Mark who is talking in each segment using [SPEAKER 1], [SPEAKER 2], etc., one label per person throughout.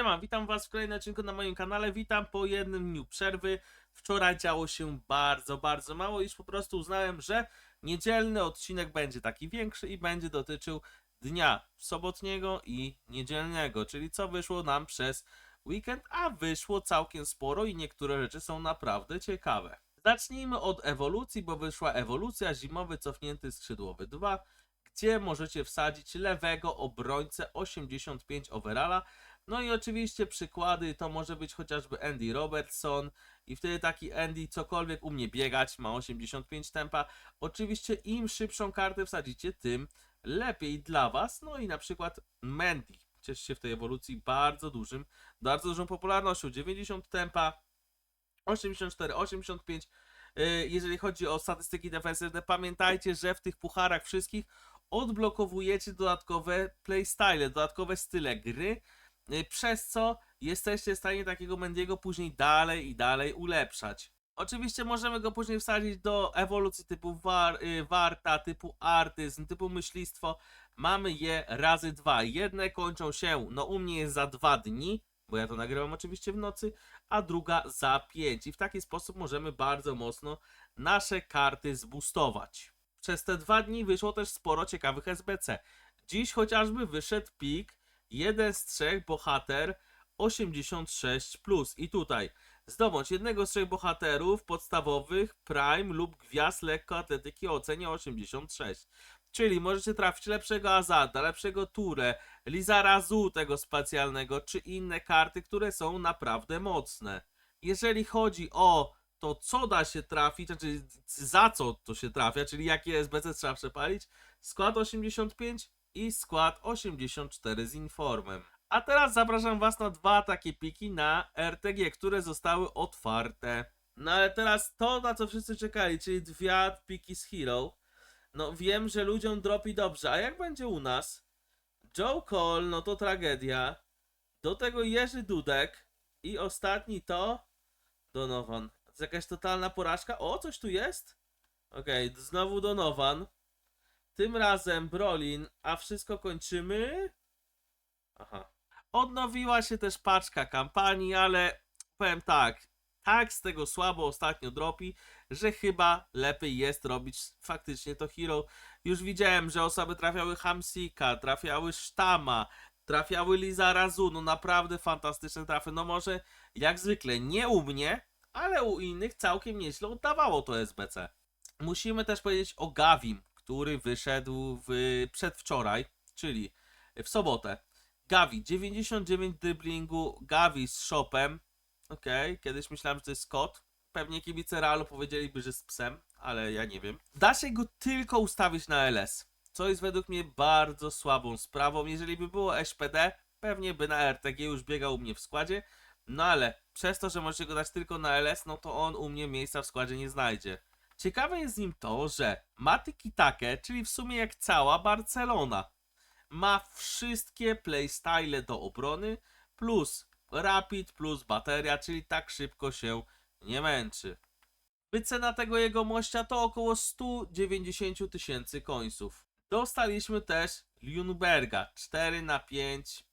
[SPEAKER 1] Siema, witam was w kolejnym odcinku na moim kanale. Witam po jednym dniu przerwy. Wczoraj działo się bardzo, bardzo mało, iż po prostu uznałem, że niedzielny odcinek będzie taki większy i będzie dotyczył dnia sobotniego i niedzielnego, czyli co wyszło nam przez weekend, a wyszło całkiem sporo i niektóre rzeczy są naprawdę ciekawe. Zacznijmy od ewolucji, bo wyszła ewolucja zimowy cofnięty skrzydłowy 2, gdzie możecie wsadzić lewego obrońcę 85 overalla. No i oczywiście przykłady to może być chociażby Andy Robertson i wtedy taki Andy cokolwiek umie biegać, ma 85 tempa. Oczywiście im szybszą kartę wsadzicie, tym lepiej dla was. No i na przykład Mandy cieszy się w tej ewolucji bardzo dużym, bardzo dużą popularnością. 90 tempa, 84, 85. Yy, Jeżeli chodzi o statystyki defensywne, pamiętajcie, że w tych pucharach wszystkich odblokowujecie dodatkowe playstyle, dodatkowe style gry, przez co jesteście w stanie takiego Mendiego później dalej i dalej ulepszać. Oczywiście możemy go później wsadzić do ewolucji typu war, yy, warta, typu artyzm, typu myślistwo. Mamy je razy dwa. Jedne kończą się, no u mnie jest za dwa dni, bo ja to nagrywam oczywiście w nocy, a druga za 5. I w taki sposób możemy bardzo mocno nasze karty zboostować. Przez te dwa dni wyszło też sporo ciekawych SBC. Dziś chociażby wyszedł pik, jeden z trzech bohater 86. I tutaj zdobądź jednego z trzech bohaterów podstawowych, prime lub gwiazd lekkoatletyki o ocenie 86. Czyli możecie trafić lepszego Azada, lepszego Ture, Lizara Zu tego specjalnego, czy inne karty, które są naprawdę mocne. Jeżeli chodzi o to, co da się trafić, znaczy za co to się trafia, czyli jakie SBC trzeba przepalić, skład 85 i skład 84 z informem. A teraz zapraszam Was na dwa takie piki na RTG, które zostały otwarte. No ale teraz to, na co wszyscy czekali, czyli dwie piki z Hero. No wiem, że ludziom dropi dobrze, a jak będzie u nas? Joe Cole, no to tragedia. Do tego Jerzy Dudek. I ostatni to Donovan. To jest jakaś totalna porażka. O, coś tu jest? Okej, znowu Donovan. Tym razem Brolin, a wszystko kończymy. Aha. Odnowiła się też paczka kampanii, ale powiem tak. Tak z tego słabo ostatnio dropi, że chyba lepiej jest robić faktycznie to hero. Już widziałem, że osoby trafiały Hamsika, trafiały Sztama, trafiały Liza Razu, no naprawdę fantastyczne trafy. No może jak zwykle nie u mnie, ale u innych całkiem nieźle oddawało to SBC. Musimy też powiedzieć o Gavim, który wyszedł w przedwczoraj, czyli w sobotę. Gavi, 99 driblingu, Gavi z shopem. Okej, kiedyś myślałem, że to jest kot. Pewnie kibice Realu powiedzieliby, że z psem, ale ja nie wiem. Da się go tylko ustawić na LS, co jest według mnie bardzo słabą sprawą. Jeżeli by było SPD, pewnie by na RTG już biegał u mnie w składzie. No ale przez to, że możecie go dać tylko na LS, no to on u mnie miejsca w składzie nie znajdzie. Ciekawe jest nim to, że ma Tiki-Takę, czyli w sumie jak cała Barcelona. Ma wszystkie playstyle do obrony, plus rapid, plus bateria, czyli tak szybko się nie męczy. Wycena tego jego mościa to około 190 tysięcy końców. Dostaliśmy też Ljungberga 4 na 5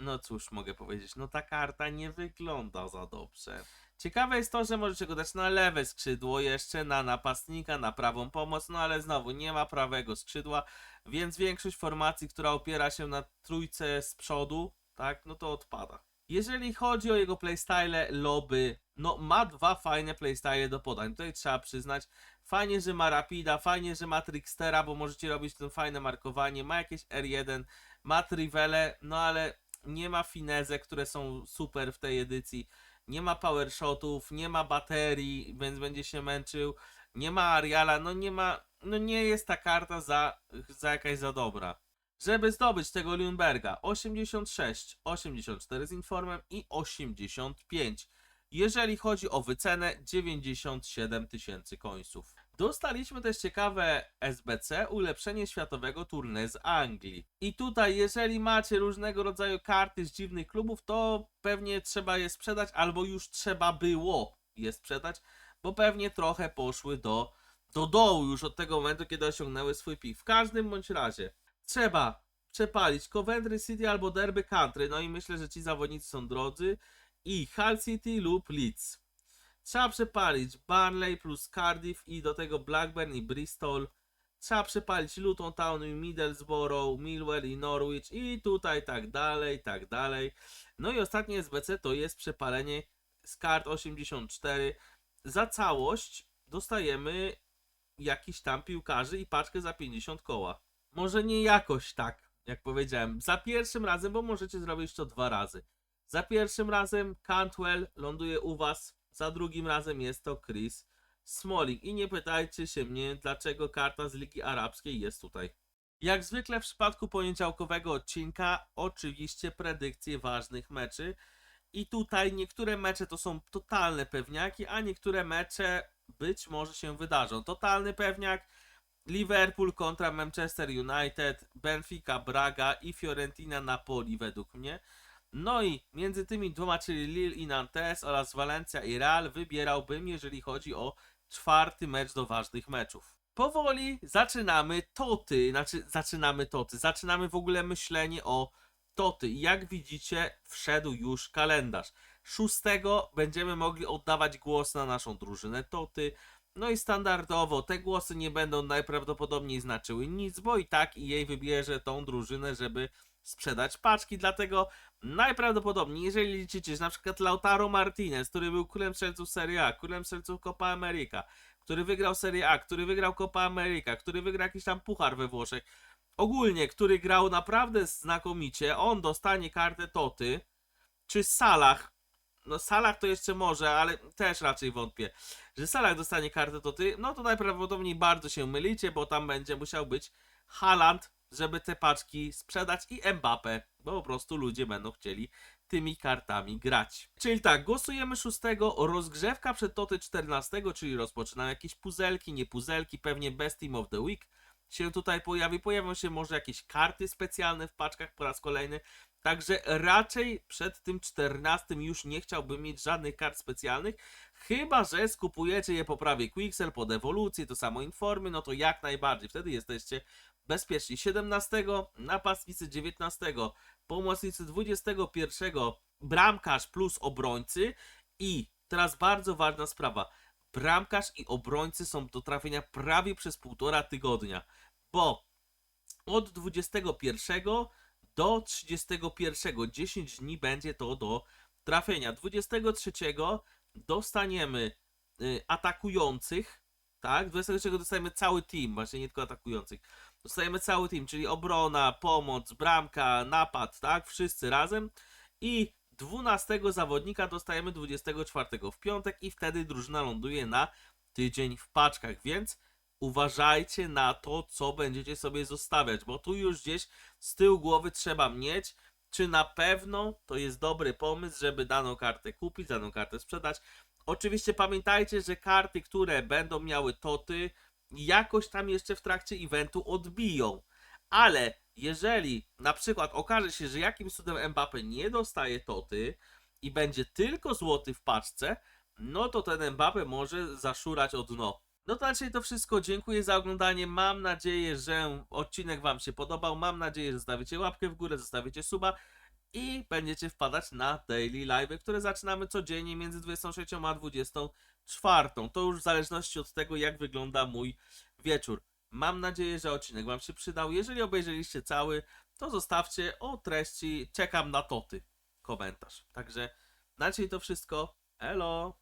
[SPEAKER 1] No cóż mogę powiedzieć, no ta karta nie wygląda za dobrze. Ciekawe jest to, że możecie go dać na lewe skrzydło, jeszcze na napastnika, na prawą pomoc, no ale znowu nie ma prawego skrzydła, więc większość formacji, która opiera się na trójce z przodu, tak, no to odpada. Jeżeli chodzi o jego playstyle, lobby, no ma dwa fajne playstyle do podań, tutaj trzeba przyznać. Fajnie, że ma Rapida, fajnie, że ma Trickstera, bo możecie robić to fajne markowanie, ma jakieś R1, ma Trivele, no ale nie ma Fineze, które są super w tej edycji. Nie ma power shotów, nie ma baterii, więc będzie się męczył. Nie ma Ariala, no nie ma, no nie jest ta karta za, za jakaś za dobra. Żeby zdobyć tego Lundberga 86, 84 z informem i 85. Jeżeli chodzi o wycenę 97 tysięcy końców. Dostaliśmy też ciekawe SBC, ulepszenie światowego turnieju z Anglii. I tutaj, jeżeli macie różnego rodzaju karty z dziwnych klubów, to pewnie trzeba je sprzedać, albo już trzeba było je sprzedać, bo pewnie trochę poszły do, do dołu już od tego momentu, kiedy osiągnęły swój pik. W każdym bądź razie trzeba przepalić Coventry City albo Derby Country. No i myślę, że ci zawodnicy są drodzy. I Hull City lub Leeds. Trzeba przepalić Barnley plus Cardiff i do tego Blackburn i Bristol. Trzeba przepalić Luton Town i Middlesbrough, Millwall i Norwich i tutaj tak dalej, tak dalej. No i ostatnie SBC to jest przepalenie z kart 84. Za całość dostajemy jakiś tam piłkarzy i paczkę za 50 koła. Może nie jakoś tak, jak powiedziałem. Za pierwszym razem, bo możecie zrobić to dwa razy. Za pierwszym razem Cantwell ląduje u was, za drugim razem jest to Chris Smalling. I nie pytajcie się mnie, dlaczego karta z Ligi Arabskiej jest tutaj. Jak zwykle w przypadku poniedziałkowego odcinka, oczywiście predykcje ważnych meczy. I tutaj niektóre mecze to są totalne pewniaki, a niektóre mecze być może się wydarzą. Totalny pewniak Liverpool kontra Manchester United, Benfica, Braga i Fiorentina Napoli według mnie. No i między tymi dwoma, czyli Lille i Nantes oraz Valencia i Real wybierałbym, jeżeli chodzi o czwarty mecz do ważnych meczów. Powoli zaczynamy toty, znaczy zaczynamy toty, zaczynamy w ogóle myślenie o toty. I Jak widzicie, wszedł już kalendarz. 6 będziemy mogli oddawać głos na naszą drużynę toty. No i standardowo te głosy nie będą najprawdopodobniej znaczyły nic, bo i tak jej wybierze tą drużynę, żeby sprzedać paczki. Dlatego najprawdopodobniej, jeżeli liczycie, że na przykład Lautaro Martinez, który był królem strzelców Serie A, królem strzelców Copa America, który wygrał Serie A, który wygrał Copa America, który wygrał jakiś tam puchar we Włoszech, ogólnie, który grał naprawdę znakomicie, on dostanie kartę Toty, czy Salah, no Salah to jeszcze może, ale też raczej wątpię, że Salah dostanie kartę Toty, no to najprawdopodobniej bardzo się mylicie, bo tam będzie musiał być Haaland, żeby te paczki sprzedać i Mbappe, bo po prostu ludzie będą chcieli tymi kartami grać. Czyli tak, głosujemy 6, rozgrzewka przed Toty 14, czyli rozpoczynamy jakieś puzelki, nie puzelki, pewnie Best Team of the Week się tutaj pojawi. Pojawią się może jakieś karty specjalne w paczkach po raz kolejny. Także raczej przed tym 14 już nie chciałbym mieć żadnych kart specjalnych. Chyba, że skupujecie je po prawie Quixel, pod ewolucję, to samo informy, no to jak najbardziej. Wtedy jesteście bezpieczni. 17 napastnicy 19, pomocnicy 21, bramkarz plus obrońcy i teraz bardzo ważna sprawa. Bramkarz i obrońcy są do trafienia prawie przez półtora tygodnia, bo od 21 do 31, 10 dni będzie to do trafienia. 23 dostaniemy y, atakujących, tak? 23 dostajemy cały team, właśnie nie tylko atakujących. Dostajemy cały team, czyli obrona, pomoc, bramka, napad, tak? Wszyscy razem. I 12 zawodnika dostajemy 24 w piątek i wtedy drużyna ląduje na tydzień w paczkach, więc uważajcie na to, co będziecie sobie zostawiać, bo tu już gdzieś z tyłu głowy trzeba mieć, czy na pewno to jest dobry pomysł, żeby daną kartę kupić, daną kartę sprzedać. Oczywiście pamiętajcie, że karty, które będą miały toty, jakoś tam jeszcze w trakcie eventu odbiją. Ale jeżeli na przykład okaże się, że jakimś cudem Mbappe nie dostaje toty i będzie tylko złoty w paczce, no to ten Mbappe może zaszurać o dno. No to raczej to wszystko. Dziękuję za oglądanie. Mam nadzieję, że odcinek Wam się podobał. Mam nadzieję, że zostawicie łapkę w górę, zostawicie suba i będziecie wpadać na daily live, które zaczynamy codziennie między 23 a 24. To już w zależności od tego, jak wygląda mój wieczór. Mam nadzieję, że odcinek Wam się przydał. Jeżeli obejrzeliście cały, to zostawcie o treści czekam na toty komentarz. Także na dzisiaj to wszystko. Elo!